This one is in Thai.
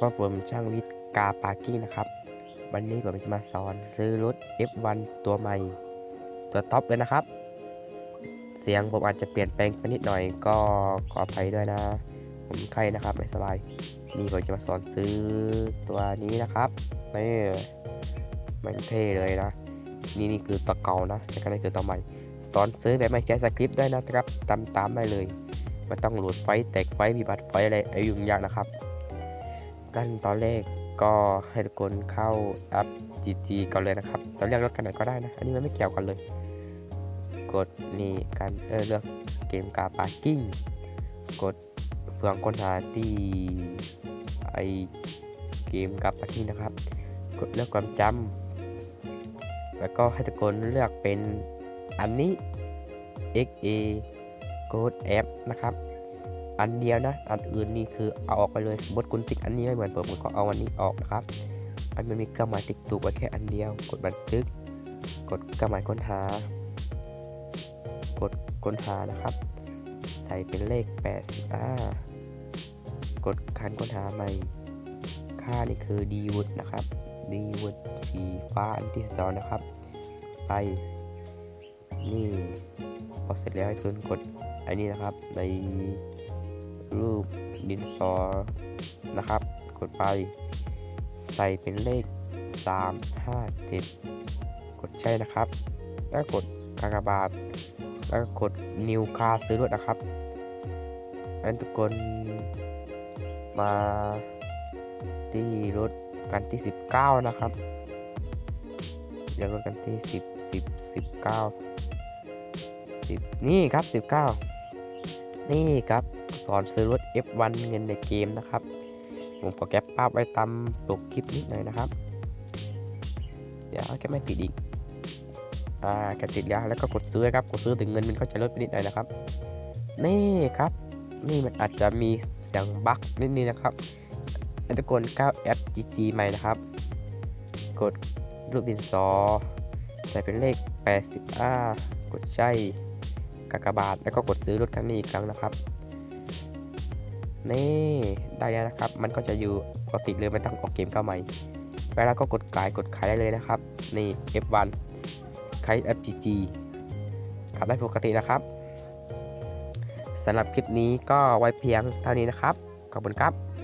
ว่าผมช่างวิทย์กาปาร์กิ้นะครับ วันนี้ผมจะมาสอนซื้อรถ F1 ตัวใหม่ ตัวท็อปเลยนะครับ เสียงผมอาจจะเปลี่ยนแปลงไปนิดหน่อยก็ขออภัยด้วยนะ ผมไข้นะครับไม่สบายนี่ผมจะมาสอนซื้อตัวนี้นะครับนี่มันเท่เลยนะ นี่นี่คือตัวเก่านะแต่ก็นี่คือตัวใหม่ สอนซื้อแบบไม่ใช้สคริปต์ได้นะครับตามตามได้เลยไม่ต้องโหลดไฟล์แตกไฟล์มีบัตรไฟล์อะไรไอ้ยุ่งยากนะครับ กันตอนแรกก็ให้ทุกคนเข้าแอป GG ก่อนเลยนะครับจะเลือกรถกันไหนก็ได้นะ อันนี้มันไม่เกี่ยวกันเลย กดนี่การเออเลือกเกมกาปาร์กิ้ง กดเฟืองค้นหาที่ไอเกมกาปาร์กิ้งนะครับ กดเลือกความจำแล้วก็ให้ทุกคนเลือกเป็นอันนี้ XA Code App นะครับ อันเดียวนะ อันอื่นนี่คือเอาออกไปเลยสมมติคุณติ๊กอันนี้ไม่เหมือนผมผมก็เอาอันนี้ออกนะครับ อันมันมีเครื่องหมายติ๊กถูกไว้แค่อันเดียว กดบันทึก กดเครื่องหมายค้นหา กดค้นหานะครับ ใส่เป็นเลข8อ่ากดการค้นหาใหม่ ค่านี่คือดีวุฒนะครับดีวุฒสีฟ้าอันที่สองนะครับ ไปนี่พอเสร็จแล้วให้คุณกดอันนี้นะครับใน รูปดินสอนะครับ กดไป ใส่เป็นเลข 3 5 7 กดใช่นะครับ แล้วกดกากบาท แล้วกด new car ซื้อรถนะครับอันทุกคนมาที่รถกันที่ 19 นะครับเรียกรถกันที่ 10 10 19 10 นี่ครับ 19 นี่ครับ สอนซื้อรถ F1 เงินในเกมนะครับ ผมขอแก็บภาพไว้ตามปกคลิปนิดหน่อยนะครับ เดี๋ยวแกไม่ผิดอีก อ่าแกติดแล้วแล้วก็กดซื้อครับ กดซื้อถึงเงินมันก็จะลดไปนิดหน่อยนะครับ นี่ครับ นี่มันอาจจะมีเสียงบั๊กนิดนึงนะครับให้ทุกคนก้าวแอป GG ใหม่นะครับ กดรูปดินสอใส่เป็นเลข80อ่ากดใช่กากบาท แล้วก็กดซื้อรถคันนี้อีกครั้งนะครับ นี่ได้แล้วนะครับ มันก็จะอยู่ปกติเลยไม่ต้องออกเกมเข้าใหม่เวลาก็กดขายกดขายได้เลยนะครับ นี่ F1 ขาย FGG ขับได้ปกตินะครับสำหรับคลิปนี้ก็ไว้เพียงเท่านี้นะครับ ขอบคุณครับ